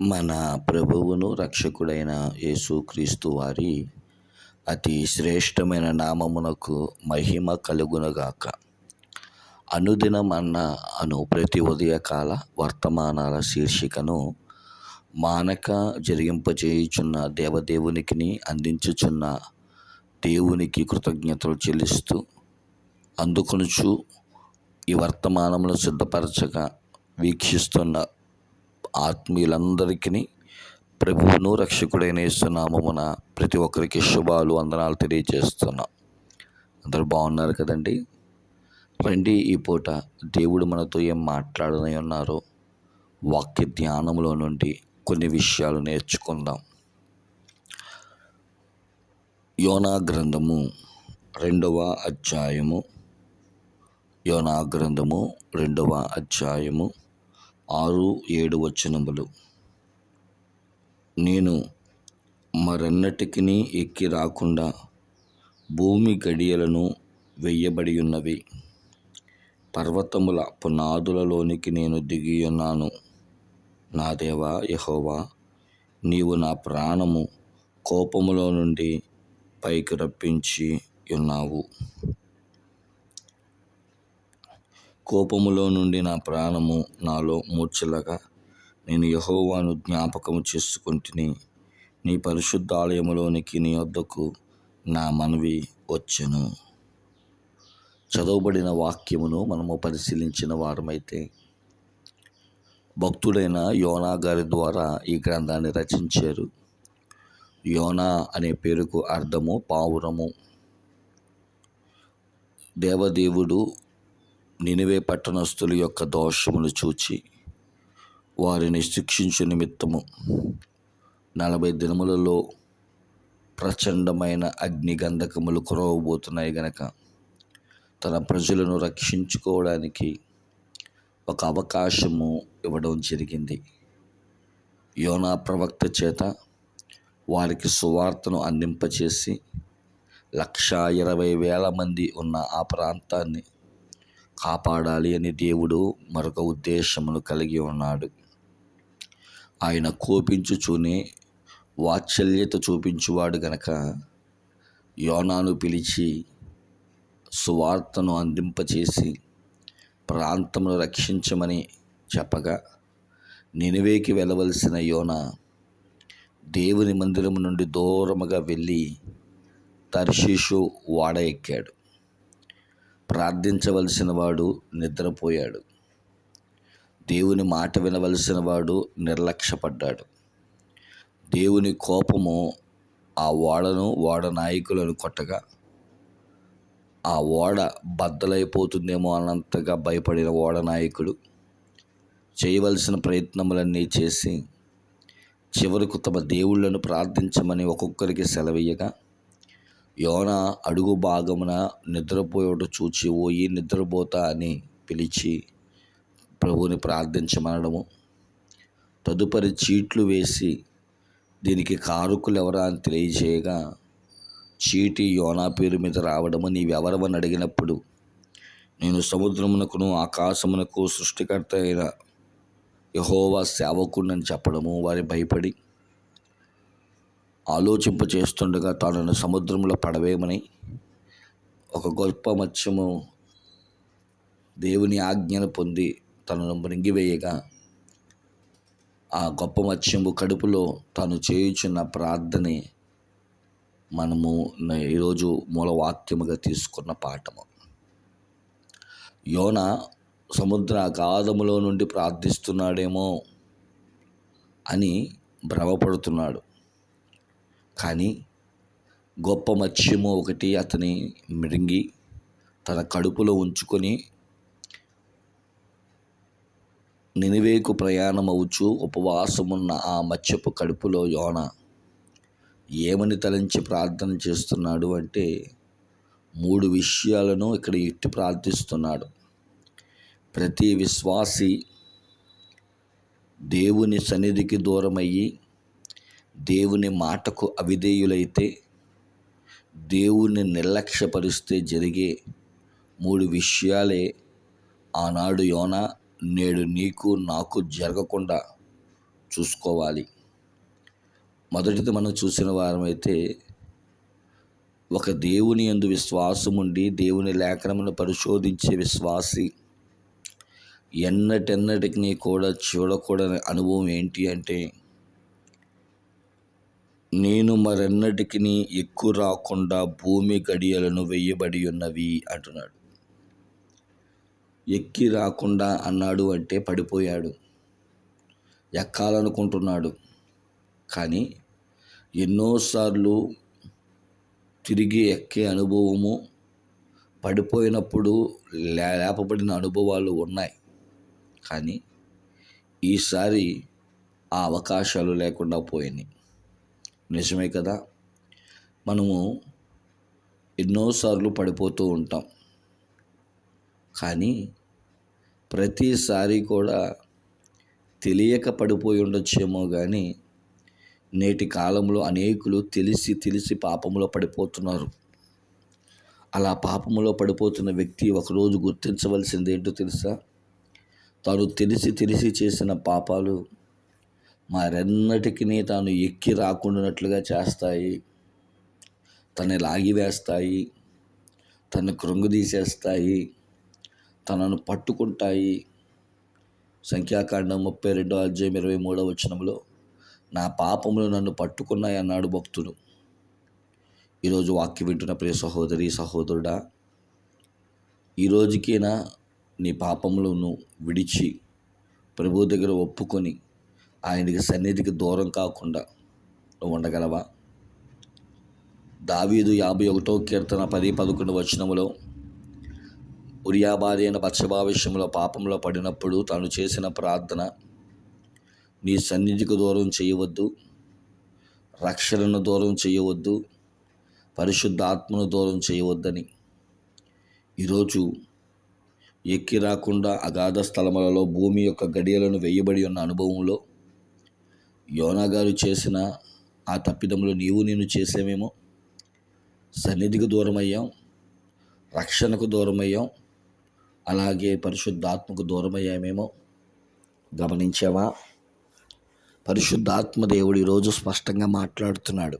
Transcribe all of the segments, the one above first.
మన ప్రభువును రక్షకుడైన యేసుక్రీస్తు వారి అతి శ్రేష్టమైన నామమునకు మహిమ కలుగునగాక. అనుదినం అన్న అను ప్రతి ఉదయకాల వర్తమానాల శీర్షికను మానక జరిగింపచేయుచున్న దేవదేవునికి అందించుచున్న దేవునికి కృతజ్ఞతలు చెల్లిస్తూ అందుకొనుచు ఈ వర్తమానంలో సిద్ధపరచగా వీక్షిస్తున్న ఆత్మీయులందరికీ ప్రభువును రక్షకుడైన యేసునామమున ప్రతి ఒక్కరికి శుభాలు వందనాలు తెలియజేస్తున్నా. అందరూ బాగున్నారు కదండి? రండి ఈ పూట దేవుడు మనతో ఏం మాట్లాడని ఉన్నారో వాక్య ధ్యానంలో నుండి కొన్ని విషయాలు నేర్చుకుందాం. యోనా గ్రంథము రెండవ అధ్యాయము. యోనా గ్రంథము రెండవ అధ్యాయము. ఆరు ఏడు వచనములు. నేను మరెన్నటికి ఎక్కి రాకుండా భూమి గడియలను వెయ్యబడి ఉన్నవి పర్వతముల పునాదులలోనికి నేను దిగి ఉన్నాను నా దేవా యహోవా నీవు నా ప్రాణము కోపములో నుండి పైకి రప్పించి ఉన్నావు కోపములో నుండి నా ప్రాణము నాలో మూర్ఛలగా నేను యహోవాను జ్ఞాపకము చేసుకుంటుని నీ పరిశుద్ధ ఆలయములోనికి నీ వద్దకు నా మనవి వచ్చెను. చదవబడిన వాక్యమును మనము పరిశీలించిన వారమైతే భక్తుడైన యోనా గారి ద్వారా ఈ గ్రంథాన్ని రచించారు. యోనా అనే పేరుకు అర్థము పావురము. దేవదేవుడు నినివే పట్టణస్థుల యొక్క దోషములు చూచి వారిని శిక్షించు నిమిత్తము. నలభై దినములలో ప్రచండమైన అగ్ని గంధకములు కురవబోతున్నాయి గనక తన ప్రజలను రక్షించుకోవడానికి ఒక అవకాశము ఇవ్వడం జరిగింది. యోనా ప్రవక్త చేత వారికి సువార్తను అందింపచేసి లక్షా ఇరవై వేల మంది ఉన్న ఆ ప్రాంతాన్ని కాపాడాలి అని దేవుడు మరొక ఉద్దేశమును కలిగి ఉన్నాడు. ఆయన కోపించుచూనే వాత్సల్యత చూపించువాడు గనక యోనాను పిలిచి సువార్తను అందింపచేసి ప్రాంతమును రక్షించమని చెప్పగా నినివేకి వెళ్ళవలసిన యోన దేవుని మందిరం నుండి దూరముగా వెళ్ళి తర్షీషు వాడ ఎక్కాడు. ప్రార్థించవలసిన వాడు నిద్రపోయాడు. దేవుని మాట వినవలసిన వాడు నిర్లక్ష్యపడ్డాడు. దేవుని కోపము ఆ ఓడను ఓడ నాయకులను కొట్టగా ఆ ఓడ బద్దలైపోతుందేమో అన్నంతగా భయపడిన ఓడ నాయకుడు చేయవలసిన ప్రయత్నములన్నీ చేసి చివరకు తమ దేవుళ్ళను ప్రార్థించమని ఒక్కొక్కరికి సెలవీయగా యోన అడుగు భాగమున నిద్రపోయేట చూచి పోయి నిద్రపోతా అని పిలిచి ప్రభువుని ప్రార్థించమనడము. తదుపరి చీట్లు వేసి దీనికి కారుకులు ఎవరా అని తెలియజేయగా చీటి యోనా పేరు మీద రావడము నీవెవరమని అడిగినప్పుడు నేను సముద్రమునకును ఆకాశమునకు సృష్టికర్త అయిన యహోవా సేవకుడిని చెప్పడము. వారి భయపడి ఆలోచింప చేస్తుండగా తాను సముద్రంలో పడవేమని ఒక గొప్ప మత్స్యము దేవుని ఆజ్ఞను పొంది తనను మృంగివేయగా ఆ గొప్ప మత్స్యము కడుపులో తాను చేయుచున్న ప్రార్థనే మనము ఈరోజు మూల వాక్యముగా తీసుకున్న పాఠము. యోన సముద్ర అగాధములో నుండి ప్రార్థిస్తున్నాడేమో అని భ్రమపడుతున్నాడు. కానీ గొప్ప మత్స్యము ఒకటి అతని మిరింగి తన కడుపులో ఉంచుకొని నినివేకు ప్రయాణమవుచు ఉపవాసమున్న ఆ మత్స్యపు కడుపులో యోన ఏమని తలంచి ప్రార్థన చేస్తున్నాడు అంటే మూడు విషయాలను ఇక్కడ ఎట్టి ప్రార్థిస్తున్నాడు. ప్రతి విశ్వాసి దేవుని సన్నిధికి దూరమయ్యి దేవుని మాటకు అవిధేయులైతే దేవుని నిర్లక్ష్యపరిస్తే జరిగే మూడు విషయాలే ఆనాడు యోన నేడు నీకు నాకు జరగకుండా చూసుకోవాలి. మొదటిది మనం చూసిన వారమైతే ఒక దేవుని యందు విశ్వాసం ఉండి దేవుని లేఖనమును పరిశోధించే విశ్వాసి ఎన్నటెన్నటికి కూడా చూడకూడని అనుభవం ఏంటి అంటే నేను మరెన్నటికి ఎక్కువ రాకుండా భూమి గడియలను వెయ్యబడి ఉన్నవి అంటున్నాడు. ఎక్కి రాకుండా అన్నాడు అంటే పడిపోయాడు. ఎక్కాలనుకుంటున్నాడు. కానీ ఎన్నోసార్లు తిరిగి ఎక్కే అనుభవము పడిపోయినప్పుడు లే లేపబడిన అనుభవాలు ఉన్నాయి. కానీ ఈసారి ఆ అవకాశాలు లేకుండా పోయినాయి. నిజమే కదా? మనము ఎన్నోసార్లు పడిపోతూ ఉంటాం. కానీ ప్రతిసారి కూడా తెలియక పడిపోయి ఉండొచ్చేమో కానీ నేటి కాలంలో అనేకులు తెలిసి తెలిసి పాపంలో పడిపోతున్నారు. అలా పాపంలో పడిపోతున్న వ్యక్తి ఒకరోజు గుర్తించవలసింది ఏంటో తెలుసా? తాను తెలిసి తెలిసి చేసిన పాపాలు మరెన్నటికీ తాను ఎక్కి రాకుండానట్లుగా చేస్తాయి. తనని లాగివేస్తాయి తను కృంగుదీసేస్తాయి తనను పట్టుకుంటాయి. సంఖ్యాకాండం ముప్పై రెండో అధ్యాయం ఇరవై మూడో వచనంలో నా పాపములు నన్ను పట్టుకున్నాయి అన్నాడు భక్తుడు. ఈరోజు వాక్యం వింటున్న ప్రియ సహోదరి సహోదరుడా ఈ నీ పాపములను విడిచి ప్రభు దగ్గర ఒప్పుకొని ఆయనకి సన్నిధికి దూరం కాకుండా నువ్వు ఉండగలవా? దావీదు యాభై ఒకటో కీర్తన పది పదకొండు వచనములో ఉరియాబారి అయిన బత్సబా విషయంలో పాపంలో పడినప్పుడు తాను చేసిన ప్రార్థన నీ సన్నిధికి దూరం చేయవద్దు రక్షణను దూరం చేయవద్దు పరిశుద్ధ ఆత్మను దూరం చేయవద్దని. ఈరోజు ఎక్కి రాకుండా అగాధ స్థలములలో భూమి యొక్క గడియలను వేయబడి ఉన్న అనుభవంలో యోనా గారు చేసిన ఆ తప్పిదములు నీవు నేను చేసేమేమో సన్నిధికి దూరమయ్యాం రక్షణకు దూరమయ్యాం అలాగే పరిశుద్ధాత్మకు దూరమయ్యామేమో గమనించావా? పరిశుద్ధాత్మ దేవుడు ఈరోజు స్పష్టంగా మాట్లాడుతున్నాడు.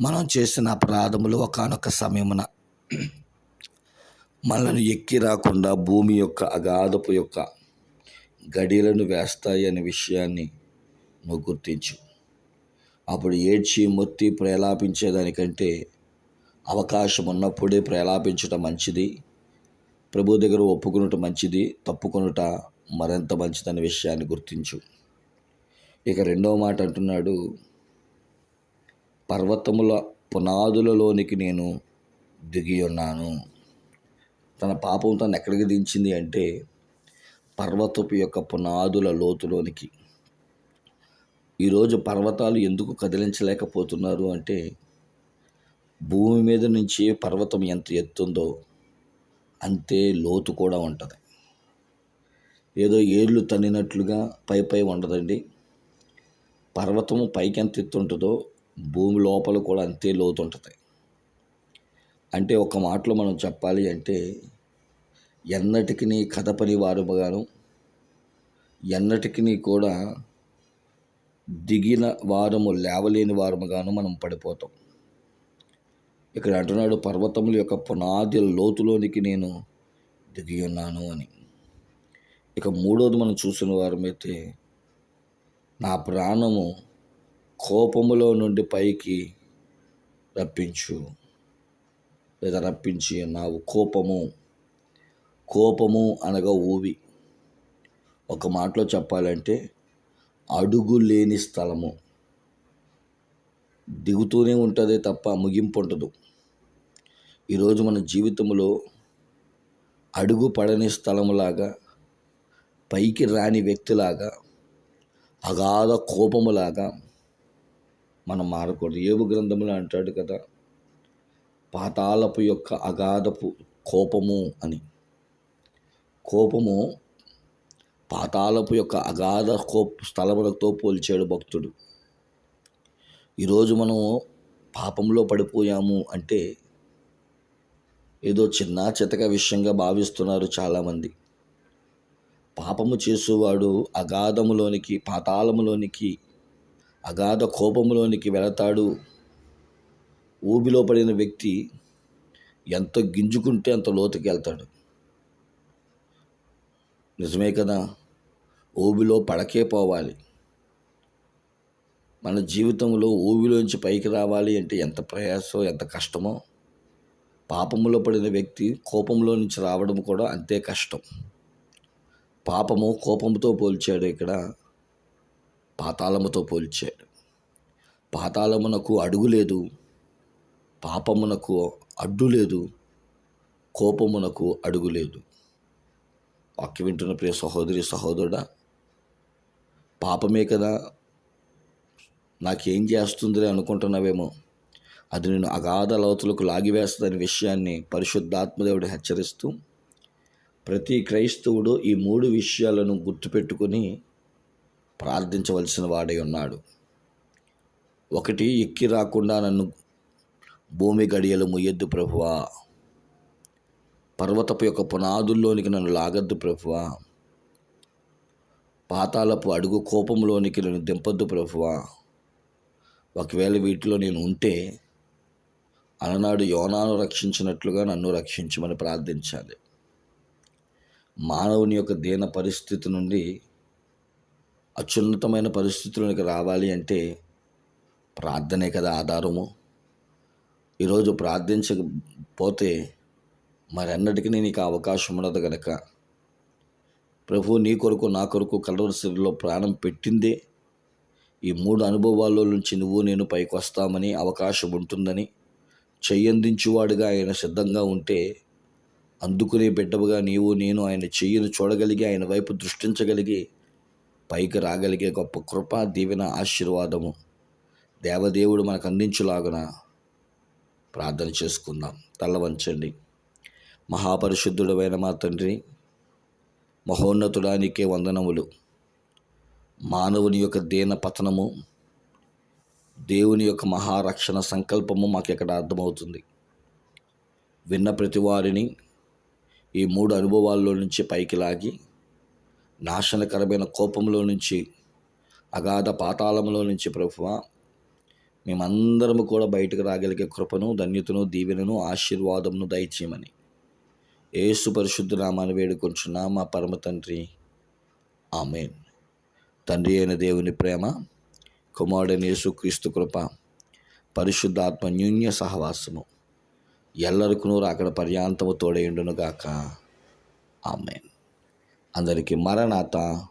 మనం చేసిన అపరాధములు ఒకనొక సమయమున మనల్ని ఎక్కి రాకుండా భూమి యొక్క అగాధపు యొక్క గడిలను వేస్తాయి అనే విషయాన్ని నువ్వు గుర్తించు. అప్పుడు ఏడ్చి మొత్తి ప్రేలాపించేదానికంటే అవకాశం ఉన్నప్పుడే ప్రేలాపించటం మంచిది. ప్రభు దగ్గర ఒప్పుకునుట మంచిది తప్పుకొనుట మరింత మంచిదనే విషయాన్ని గుర్తించు. ఇక రెండవ మాట అంటున్నాడు పర్వతముల పునాదులలోనికి నేను దిగి ఉన్నాను. తన పాపం తను ఎక్కడికి దించింది అంటే పర్వతపు యొక్క పునాదుల లోతులోనికి. ఈరోజు పర్వతాలు ఎందుకు కదిలించలేకపోతున్నారు అంటే భూమి మీద నుంచి పర్వతం ఎంత ఎత్తుందో అంతే లోతు కూడా ఉంటుంది. ఏదో ఏళ్ళు తన్నినట్లుగా పై పై ఉండదండి. పర్వతం పైకి ఎంత ఎత్తు ఉంటుందో భూమి లోపల కూడా అంతే లోతు ఉంటుంది. అంటే ఒక మాటలో మనం చెప్పాలి అంటే ఎన్నటికి కథపని వారుగాను ఎన్నటికి కూడా దిగిన వారము లేవలేని వారముగాను మనం పడిపోతాం. ఇక్కడ అంటున్నాడు పర్వతముల యొక్క పునాది లోతులోనికి నేను దిగి ఉన్నాను అని. ఇక మూడోది మనం చూసిన వారమైతే నా ప్రాణము కోపములో నుండి పైకి రప్పించు లేదా రప్పించి అన్నావు కోపము కోపము అనగా ఊవి. ఒక మాటలో చెప్పాలంటే అడుగు లేని స్థలము. దిగుతూనే ఉంటుంది తప్ప ముగింపు ఉండదు. ఈరోజు మన జీవితంలో అడుగు పడని స్థలములాగా పైకి రాని వ్యక్తిలాగా అగాధ కోపములాగా మనం మారకూడదు. ఏవు గ్రంథములు అంటాడు కదా పాతాళపు యొక్క అగాధపు కోపము అని. కోపము పాతాళపు యొక్క అగాధ కోప స్థలములతో పోల్చాడు భక్తుడు. ఈరోజు మనం పాపంలో పడిపోయాము అంటే ఏదో చిన్న చితక విషయంగా భావిస్తున్నారు చాలామంది. పాపము చేసేవాడు అగాధములోనికి పాతాళములోనికి అగాధ కోపములోనికి వెళతాడు. ఊబిలో పడిన వ్యక్తి ఎంత గింజుకుంటే అంత లోతుకి వెళ్తాడు నిజమే కదా? ఊబిలో పడకే పోవాలి. మన జీవితంలో ఊబిలోంచి పైకి రావాలి అంటే ఎంత ప్రయాసో ఎంత కష్టమో? పాపములో పడిన వ్యక్తి కోపంలో నుంచి రావడం కూడా అంతే కష్టం. పాపము కోపంతో పోల్చాడు ఇక్కడ. పాతాళముతో పోల్చాడు. పాతాళమునకు అడుగు లేదు. పాపమునకు అడ్డు లేదు. కోపమునకు అడుగు లేదు. వాక్య వింటున్న ప్రియ సహోదరి సహోదరుడా పాపమే కదా నాకేం చేస్తుందిలే అనుకుంటున్నావేమో. అది నేను అగాధ లోతులకు లాగివేస్తుందనే విషయాన్ని పరిశుద్ధాత్మదేవుడు హెచ్చరిస్తూ ప్రతి క్రైస్తవుడు ఈ మూడు విషయాలను గుర్తుపెట్టుకొని ప్రార్థించవలసిన వాడై ఉన్నాడు. ఒకటి ఎక్కి రాకుండా నన్ను భూమి గడియలు ముయ్యొద్దు ప్రభువా. పర్వతపు యొక్క పునాదుల్లోనికి నన్ను లాగద్దు ప్రభువా. పాతాలపు అడుగు కోపంలోనికి నన్ను దింపద్దు ప్రభువా. ఒకవేళ వీటిలో నేను ఉంటే అలనాడు యోనాను రక్షించినట్లుగా నన్ను రక్షించమని ప్రార్థించాలి. మానవుని యొక్క దీన పరిస్థితి నుండి అత్యున్నతమైన పరిస్థితులకు రావాలి అంటే ప్రార్థనే కదా ఆధారము. ఈరోజు ప్రార్థించకపోతే మరెన్నటికీ నీకు అవకాశం ఉండదు కనుక ప్రభు నీ కొరకు నా కొరకు కలవరిశిలో ప్రాణం పెట్టిందే. ఈ మూడు అనుభవాల్లో నుంచి నువ్వు నేను పైకి వస్తామని అవకాశం ఉంటుందని చెయ్యందించువాడుగా ఆయన సిద్ధంగా ఉంటే అందుకునే బిడ్డవుగా నీవు నేను ఆయన చెయ్యిని చూడగలిగి ఆయన వైపు దృష్టించగలిగి పైకి రాగలిగే గొప్ప కృప దీవెన ఆశీర్వాదము దేవదేవుడు మనకు అందించులాగున ప్రార్థన చేసుకుందాం. తల్లవంచండి మహాపరిశుద్ధుడమైన మా తండ్రి మహోన్నతుడానికే వందనములు. మానవుని యొక్క దీన పతనము దేవుని యొక్క మహారక్షణ సంకల్పము మాకు ఇక్కడ అర్థమవుతుంది? విన్న ప్రతి వారిని ఈ మూడు అనుభవాల్లో నుంచి పైకి లాగి నాశనకరమైన కోపంలో నుంచి అగాధ పాతాళంలో నుంచి ప్రభువ మేమందరము కూడా బయటకు రాగలిగే కృపను ధన్యతను దీవెనను ఆశీర్వాదమును దయచేయమని. ఏసు పరిశుద్ధ నామాన్ని వేడుకొంచున్నా. మా పరమ తండ్రి. ఆమెన్. తండ్రి అయిన దేవుని ప్రేమ కుమారుడైన యేసుక్రీస్తు కృప పరిశుద్ధాత్మ న్యూన్య సహవాసము ఎల్లరికూ అక్కడ పర్యాంతము తోడేయుండునుగాక ఆమెన్. అందరికీ మరణాత